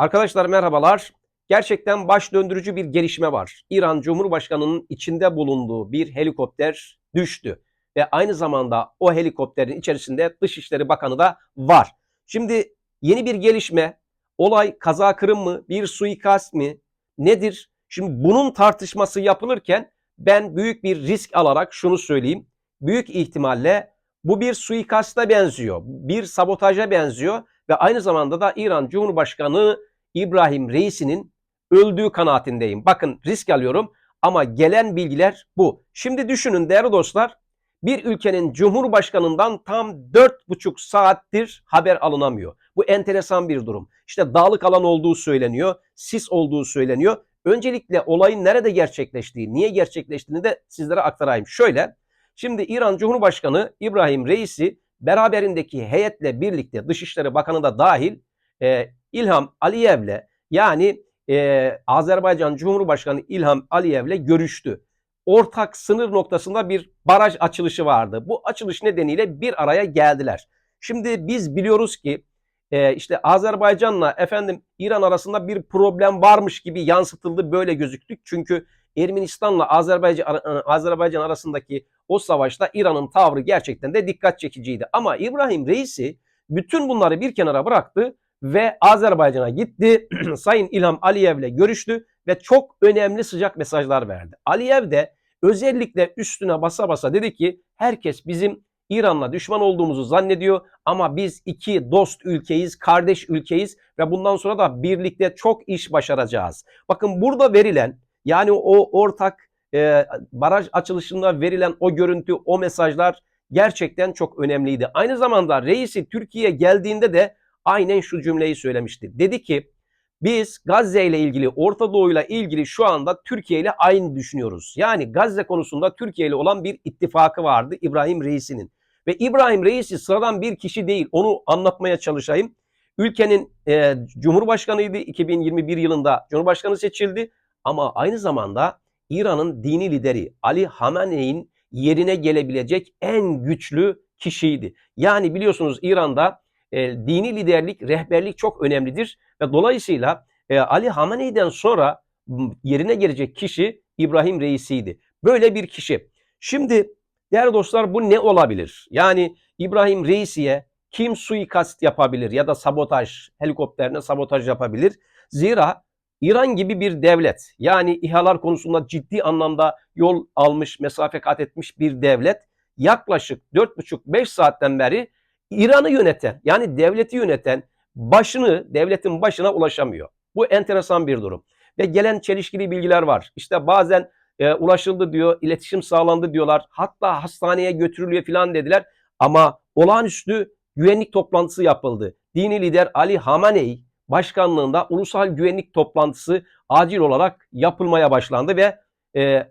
Arkadaşlar merhabalar. Gerçekten baş döndürücü bir gelişme var. İran Cumhurbaşkanı'nın içinde bulunduğu bir helikopter düştü. Ve aynı zamanda o helikopterin içerisinde Dışişleri Bakanı da var. Şimdi yeni bir gelişme. Olay kaza kırım mı? Bir suikast mi? Nedir? Şimdi bunun tartışması yapılırken ben büyük bir risk alarak şunu söyleyeyim. Büyük ihtimalle bu bir suikasta benziyor. Bir sabotaja benziyor ve aynı zamanda da İran Cumhurbaşkanı İbrahim Reis'inin öldüğü kanaatindeyim. Bakın risk alıyorum ama gelen bilgiler bu. Şimdi düşünün değerli dostlar bir ülkenin cumhurbaşkanından tam 4,5 saattir haber alınamıyor. Bu enteresan bir durum. İşte dağlık alan olduğu söyleniyor, sis olduğu söyleniyor. Öncelikle olayın nerede gerçekleştiği, niye gerçekleştiğini de sizlere aktarayım. Şöyle, şimdi İran Cumhurbaşkanı İbrahim Reis'i beraberindeki heyetle birlikte Dışişleri Bakanı da dahil e, İlham Aliyev'le yani e, Azerbaycan Cumhurbaşkanı İlham Aliyev'le görüştü. Ortak sınır noktasında bir baraj açılışı vardı. Bu açılış nedeniyle bir araya geldiler. Şimdi biz biliyoruz ki e, işte Azerbaycan'la efendim İran arasında bir problem varmış gibi yansıtıldı böyle gözüktük. Çünkü Ermenistan'la Azerbaycan Azerbaycan arasındaki o savaşta İran'ın tavrı gerçekten de dikkat çekiciydi. Ama İbrahim Reisi bütün bunları bir kenara bıraktı ve Azerbaycan'a gitti. Sayın İlham Aliyev'le görüştü ve çok önemli sıcak mesajlar verdi. Aliyev de özellikle üstüne basa basa dedi ki herkes bizim İran'la düşman olduğumuzu zannediyor ama biz iki dost ülkeyiz, kardeş ülkeyiz ve bundan sonra da birlikte çok iş başaracağız. Bakın burada verilen yani o ortak e, baraj açılışında verilen o görüntü, o mesajlar gerçekten çok önemliydi. Aynı zamanda reisi Türkiye'ye geldiğinde de aynen şu cümleyi söylemişti. Dedi ki biz Gazze ile ilgili, Orta Doğu ile ilgili şu anda Türkiye ile aynı düşünüyoruz. Yani Gazze konusunda Türkiye ile olan bir ittifakı vardı İbrahim Reisi'nin. Ve İbrahim Reisi sıradan bir kişi değil. Onu anlatmaya çalışayım. Ülkenin e, Cumhurbaşkanıydı. 2021 yılında Cumhurbaşkanı seçildi. Ama aynı zamanda İran'ın dini lideri Ali Hamene'in yerine gelebilecek en güçlü kişiydi. Yani biliyorsunuz İran'da e, dini liderlik, rehberlik çok önemlidir ve dolayısıyla e, Ali Hamene'den sonra yerine gelecek kişi İbrahim Reisi'ydi. Böyle bir kişi. Şimdi değerli dostlar bu ne olabilir? Yani İbrahim Reisi'ye kim suikast yapabilir ya da sabotaj, helikopterine sabotaj yapabilir? Zira İran gibi bir devlet yani İHA'lar konusunda ciddi anlamda yol almış, mesafe kat etmiş bir devlet yaklaşık 4,5-5 saatten beri İran'ı yöneten yani devleti yöneten başını devletin başına ulaşamıyor. Bu enteresan bir durum. Ve gelen çelişkili bilgiler var. İşte bazen e, ulaşıldı diyor, iletişim sağlandı diyorlar. Hatta hastaneye götürülüyor falan dediler. Ama olağanüstü güvenlik toplantısı yapıldı. Dini lider Ali Hamaney başkanlığında ulusal güvenlik toplantısı acil olarak yapılmaya başlandı ve e,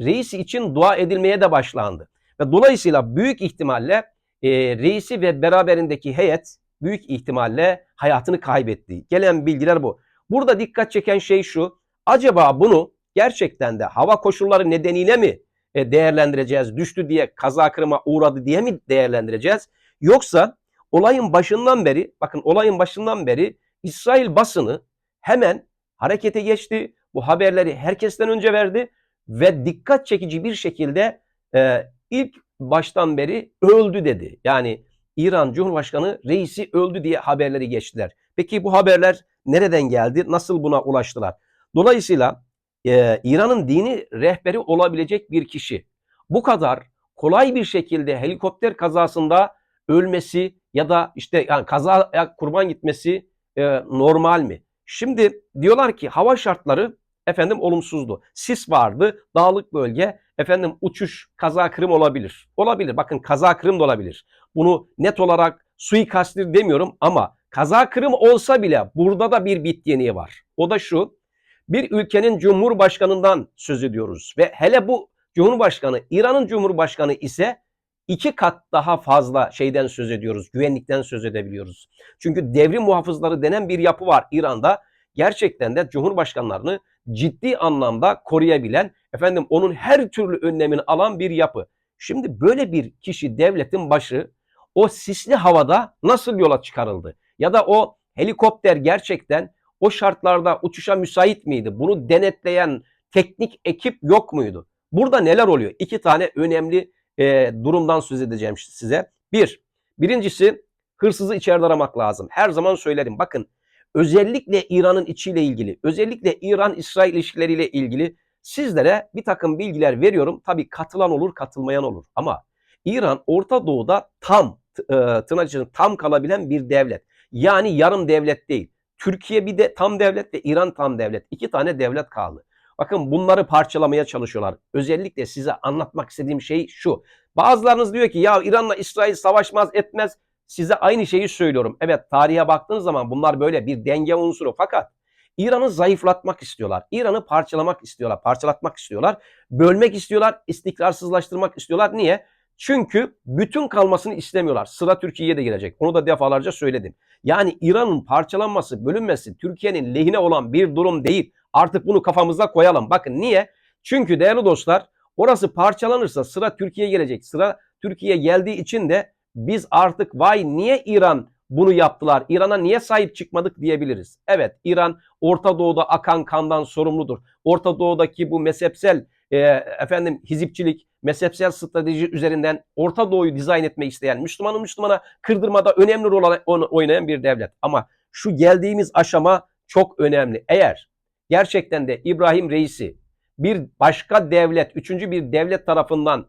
reisi için dua edilmeye de başlandı. Ve dolayısıyla büyük ihtimalle e, reisi ve beraberindeki heyet büyük ihtimalle hayatını kaybetti. Gelen bilgiler bu. Burada dikkat çeken şey şu. Acaba bunu gerçekten de hava koşulları nedeniyle mi e, değerlendireceğiz? Düştü diye kaza kırıma uğradı diye mi değerlendireceğiz? Yoksa olayın başından beri bakın olayın başından beri İsrail basını hemen harekete geçti. Bu haberleri herkesten önce verdi ve dikkat çekici bir şekilde e, ilk baştan beri öldü dedi. Yani İran Cumhurbaşkanı reisi öldü diye haberleri geçtiler. Peki bu haberler nereden geldi? Nasıl buna ulaştılar? Dolayısıyla e, İran'ın dini rehberi olabilecek bir kişi bu kadar kolay bir şekilde helikopter kazasında ölmesi ya da işte yani kazaya kurban gitmesi e, normal mi? Şimdi diyorlar ki hava şartları efendim olumsuzdu. Sis vardı, dağlık bölge, efendim uçuş, kaza kırım olabilir. Olabilir. Bakın kaza kırım da olabilir. Bunu net olarak suikasttir demiyorum ama kaza kırım olsa bile burada da bir bit yeniği var. O da şu. Bir ülkenin cumhurbaşkanından söz ediyoruz ve hele bu cumhurbaşkanı İran'ın cumhurbaşkanı ise iki kat daha fazla şeyden söz ediyoruz. Güvenlikten söz edebiliyoruz. Çünkü devrim muhafızları denen bir yapı var İran'da. Gerçekten de cumhurbaşkanlarını ciddi anlamda koruyabilen, efendim onun her türlü önlemini alan bir yapı. Şimdi böyle bir kişi devletin başı o sisli havada nasıl yola çıkarıldı? Ya da o helikopter gerçekten o şartlarda uçuşa müsait miydi? Bunu denetleyen teknik ekip yok muydu? Burada neler oluyor? İki tane önemli e, durumdan söz edeceğim size. Bir, birincisi hırsızı içeride aramak lazım. Her zaman söylerim. Bakın özellikle İran'ın içiyle ilgili, özellikle İran-İsrail ilişkileriyle ilgili sizlere bir takım bilgiler veriyorum. Tabii katılan olur, katılmayan olur. Ama İran Orta Doğu'da tam, e, tırnak içinde tam kalabilen bir devlet. Yani yarım devlet değil. Türkiye bir de tam devlet ve İran tam devlet. İki tane devlet kaldı. Bakın bunları parçalamaya çalışıyorlar. Özellikle size anlatmak istediğim şey şu. Bazılarınız diyor ki ya İran'la İsrail savaşmaz etmez. Size aynı şeyi söylüyorum. Evet tarihe baktığınız zaman bunlar böyle bir denge unsuru. Fakat İran'ı zayıflatmak istiyorlar. İran'ı parçalamak istiyorlar. Parçalatmak istiyorlar. Bölmek istiyorlar. istikrarsızlaştırmak istiyorlar. Niye? Çünkü bütün kalmasını istemiyorlar. Sıra Türkiye'ye de girecek. Onu da defalarca söyledim. Yani İran'ın parçalanması, bölünmesi Türkiye'nin lehine olan bir durum değil. Artık bunu kafamızda koyalım. Bakın niye? Çünkü değerli dostlar orası parçalanırsa sıra Türkiye'ye gelecek. Sıra Türkiye'ye geldiği için de biz artık vay niye İran bunu yaptılar? İran'a niye sahip çıkmadık diyebiliriz. Evet İran Orta Doğu'da akan kandan sorumludur. Orta Doğu'daki bu mezhepsel e, efendim hizipçilik, mezhepsel strateji üzerinden Orta Doğu'yu dizayn etmek isteyen, Müslümanı Müslümana kırdırmada önemli rol oynayan bir devlet. Ama şu geldiğimiz aşama çok önemli. Eğer gerçekten de İbrahim Reisi bir başka devlet, üçüncü bir devlet tarafından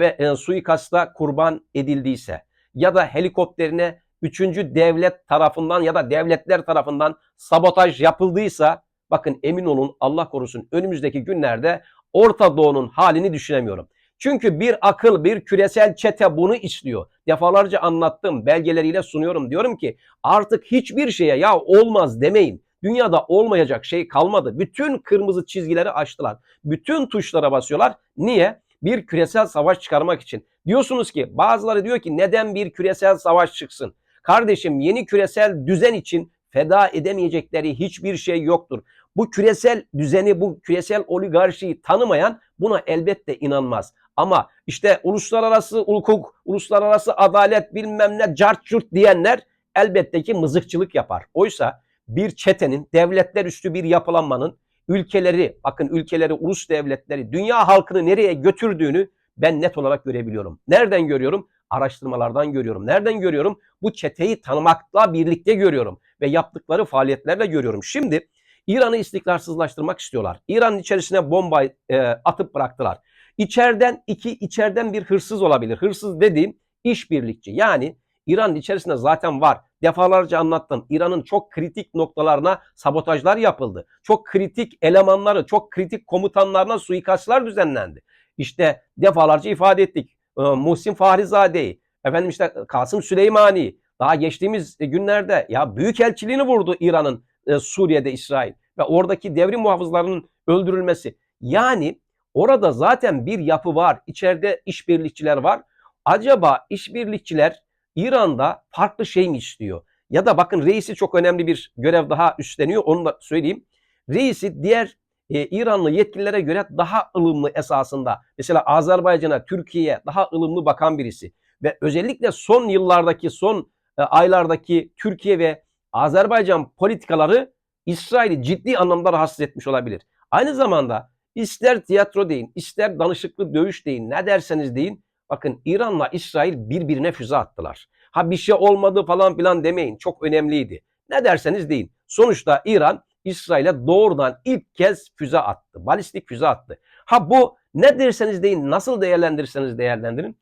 e, suikasta kurban edildiyse ya da helikopterine üçüncü devlet tarafından ya da devletler tarafından sabotaj yapıldıysa bakın emin olun Allah korusun önümüzdeki günlerde Orta Doğu'nun halini düşünemiyorum. Çünkü bir akıl, bir küresel çete bunu istiyor. Defalarca anlattım, belgeleriyle sunuyorum. Diyorum ki artık hiçbir şeye ya olmaz demeyin. Dünyada olmayacak şey kalmadı. Bütün kırmızı çizgileri açtılar. Bütün tuşlara basıyorlar. Niye? Bir küresel savaş çıkarmak için. Diyorsunuz ki bazıları diyor ki neden bir küresel savaş çıksın? Kardeşim yeni küresel düzen için feda edemeyecekleri hiçbir şey yoktur. Bu küresel düzeni, bu küresel oligarşiyi tanımayan buna elbette inanmaz. Ama işte uluslararası hukuk, uluslararası adalet bilmem ne cart curt diyenler elbette ki mızıkçılık yapar. Oysa bir çetenin, devletler üstü bir yapılanmanın ülkeleri, bakın ülkeleri, ulus devletleri, dünya halkını nereye götürdüğünü ben net olarak görebiliyorum. Nereden görüyorum? Araştırmalardan görüyorum. Nereden görüyorum? Bu çeteyi tanımakla birlikte görüyorum ve yaptıkları faaliyetlerle görüyorum. Şimdi İran'ı istikrarsızlaştırmak istiyorlar. İran'ın içerisine bomba e, atıp bıraktılar. İçeriden iki içeriden bir hırsız olabilir. Hırsız dediğim işbirlikçi. Yani İran'ın içerisinde zaten var. Defalarca anlattım. İran'ın çok kritik noktalarına sabotajlar yapıldı. Çok kritik elemanları, çok kritik komutanlarına suikastlar düzenlendi. İşte defalarca ifade ettik. Ee, Muhsin Fahrizade'yi, efendim işte Kasım Süleymani, daha geçtiğimiz günlerde ya büyük elçiliğini vurdu İran'ın e, Suriye'de İsrail ve oradaki devrim muhafızlarının öldürülmesi. Yani orada zaten bir yapı var. İçeride işbirlikçiler var. Acaba işbirlikçiler İran'da farklı şey mi istiyor? Ya da bakın reisi çok önemli bir görev daha üstleniyor. Onu da söyleyeyim. Reisi diğer e, İranlı yetkililere göre daha ılımlı esasında. Mesela Azerbaycan'a, Türkiye'ye daha ılımlı bakan birisi. Ve özellikle son yıllardaki, son e, aylardaki Türkiye ve Azerbaycan politikaları İsrail'i ciddi anlamda rahatsız etmiş olabilir. Aynı zamanda ister tiyatro deyin, ister danışıklı dövüş deyin, ne derseniz deyin. Bakın İran'la İsrail birbirine füze attılar. Ha bir şey olmadı falan filan demeyin. Çok önemliydi. Ne derseniz deyin. Sonuçta İran İsrail'e doğrudan ilk kez füze attı. Balistik füze attı. Ha bu ne derseniz deyin, nasıl değerlendirirseniz değerlendirin.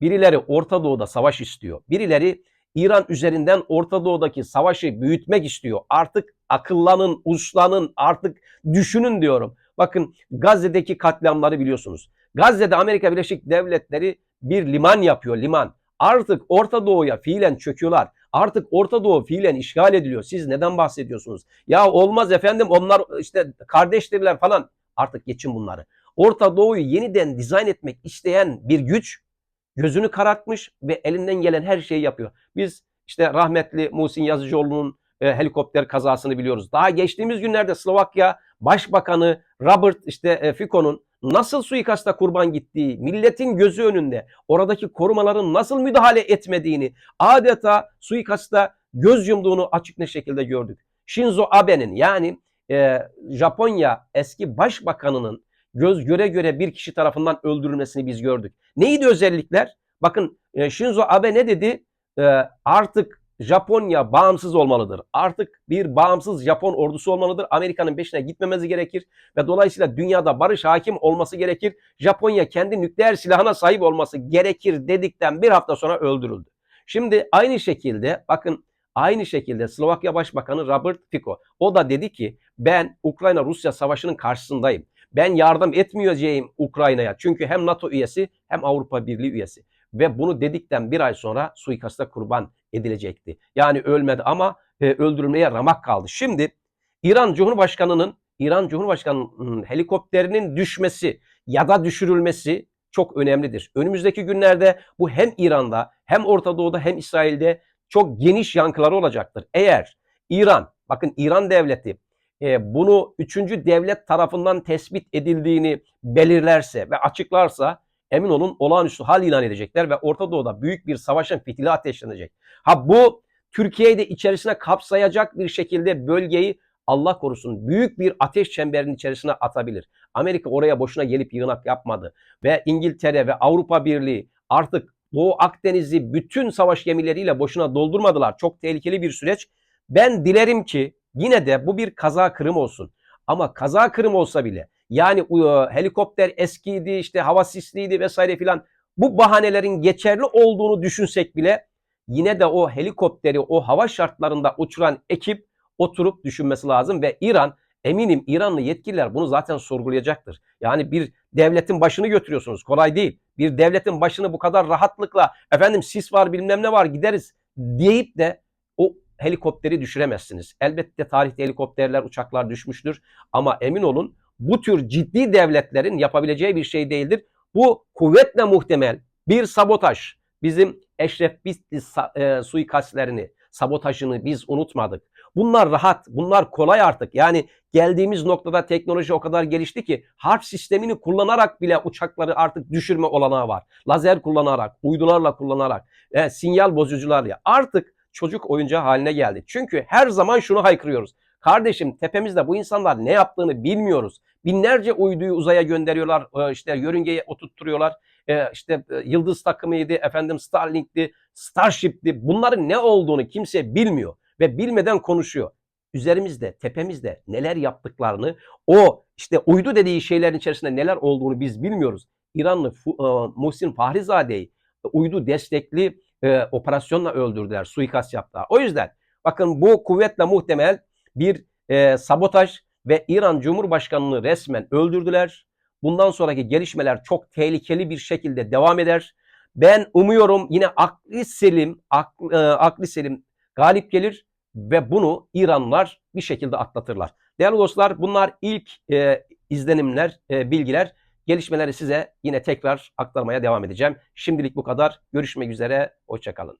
Birileri Orta Doğu'da savaş istiyor. Birileri İran üzerinden Orta Doğu'daki savaşı büyütmek istiyor. Artık akıllanın, uslanın, artık düşünün diyorum. Bakın Gazze'deki katliamları biliyorsunuz. Gazze'de Amerika Birleşik Devletleri bir liman yapıyor, liman. Artık Orta Doğu'ya fiilen çöküyorlar. Artık Orta Doğu fiilen işgal ediliyor. Siz neden bahsediyorsunuz? Ya olmaz efendim onlar işte kardeştirler falan. Artık geçin bunları. Orta Doğu'yu yeniden dizayn etmek isteyen bir güç gözünü karartmış ve elinden gelen her şeyi yapıyor. Biz işte rahmetli Muhsin Yazıcıoğlu'nun e, helikopter kazasını biliyoruz. Daha geçtiğimiz günlerde Slovakya Başbakanı Robert işte e, Fico'nun nasıl suikasta kurban gittiği, milletin gözü önünde oradaki korumaların nasıl müdahale etmediğini, adeta suikasta göz yumduğunu açık ne şekilde gördük. Shinzo Abe'nin yani e, Japonya eski başbakanının göz göre göre bir kişi tarafından öldürülmesini biz gördük. Neydi özellikler? Bakın e, Shinzo Abe ne dedi? E, artık Japonya bağımsız olmalıdır. Artık bir bağımsız Japon ordusu olmalıdır. Amerika'nın peşine gitmemesi gerekir ve dolayısıyla dünyada barış hakim olması gerekir. Japonya kendi nükleer silahına sahip olması gerekir dedikten bir hafta sonra öldürüldü. Şimdi aynı şekilde bakın aynı şekilde Slovakya Başbakanı Robert Fico o da dedi ki ben Ukrayna-Rusya savaşının karşısındayım. Ben yardım etmeyeceğim Ukrayna'ya. Çünkü hem NATO üyesi hem Avrupa Birliği üyesi. Ve bunu dedikten bir ay sonra suikasta kurban edilecekti. Yani ölmedi ama e, öldürülmeye ramak kaldı. Şimdi İran Cumhurbaşkanı'nın İran Cumhurbaşkanı'nın helikopterinin düşmesi ya da düşürülmesi çok önemlidir. Önümüzdeki günlerde bu hem İran'da hem Orta Doğu'da hem İsrail'de çok geniş yankıları olacaktır. Eğer İran, bakın İran devleti e, bunu üçüncü devlet tarafından tespit edildiğini belirlerse ve açıklarsa emin olun olağanüstü hal ilan edecekler ve Orta Doğu'da büyük bir savaşın fitili ateşlenecek. Ha bu Türkiye'yi de içerisine kapsayacak bir şekilde bölgeyi Allah korusun büyük bir ateş çemberinin içerisine atabilir. Amerika oraya boşuna gelip yığınak yapmadı ve İngiltere ve Avrupa Birliği artık Doğu Akdeniz'i bütün savaş gemileriyle boşuna doldurmadılar. Çok tehlikeli bir süreç. Ben dilerim ki yine de bu bir kaza kırım olsun. Ama kaza kırım olsa bile yani helikopter eskiydi işte hava sisliydi vesaire filan bu bahanelerin geçerli olduğunu düşünsek bile yine de o helikopteri o hava şartlarında uçuran ekip oturup düşünmesi lazım ve İran eminim İranlı yetkililer bunu zaten sorgulayacaktır. Yani bir devletin başını götürüyorsunuz kolay değil. Bir devletin başını bu kadar rahatlıkla efendim sis var bilmem ne var gideriz deyip de o helikopteri düşüremezsiniz. Elbette tarihte helikopterler, uçaklar düşmüştür ama emin olun bu tür ciddi devletlerin yapabileceği bir şey değildir. Bu kuvvetle muhtemel bir sabotaj. Bizim Eşref Bisti e, suikastlerini, sabotajını biz unutmadık. Bunlar rahat, bunlar kolay artık. Yani geldiğimiz noktada teknoloji o kadar gelişti ki harp sistemini kullanarak bile uçakları artık düşürme olanağı var. Lazer kullanarak, uydularla kullanarak, e, sinyal bozucularla artık çocuk oyuncağı haline geldi. Çünkü her zaman şunu haykırıyoruz. Kardeşim tepemizde bu insanlar ne yaptığını bilmiyoruz. Binlerce uyduyu uzaya gönderiyorlar, e, işte yörüngeye oturtturuyorlar. E, işte e, Yıldız takımıydı, efendim Starlink'ti, Starship'ti. Bunların ne olduğunu kimse bilmiyor ve bilmeden konuşuyor. Üzerimizde, tepemizde neler yaptıklarını, o işte uydu dediği şeylerin içerisinde neler olduğunu biz bilmiyoruz. İranlı Muhsin Fahrizade'yi uydu destekli operasyonla öldürdüler, suikast yaptılar. O yüzden bakın bu kuvvetle muhtemel bir e, sabotaj ve İran Cumhurbaşkanı'nı resmen öldürdüler. Bundan sonraki gelişmeler çok tehlikeli bir şekilde devam eder. Ben umuyorum yine akli selim, akli, e, akli selim galip gelir ve bunu İranlılar bir şekilde atlatırlar. Değerli dostlar bunlar ilk e, izlenimler, e, bilgiler. Gelişmeleri size yine tekrar aktarmaya devam edeceğim. Şimdilik bu kadar. Görüşmek üzere. Hoşçakalın.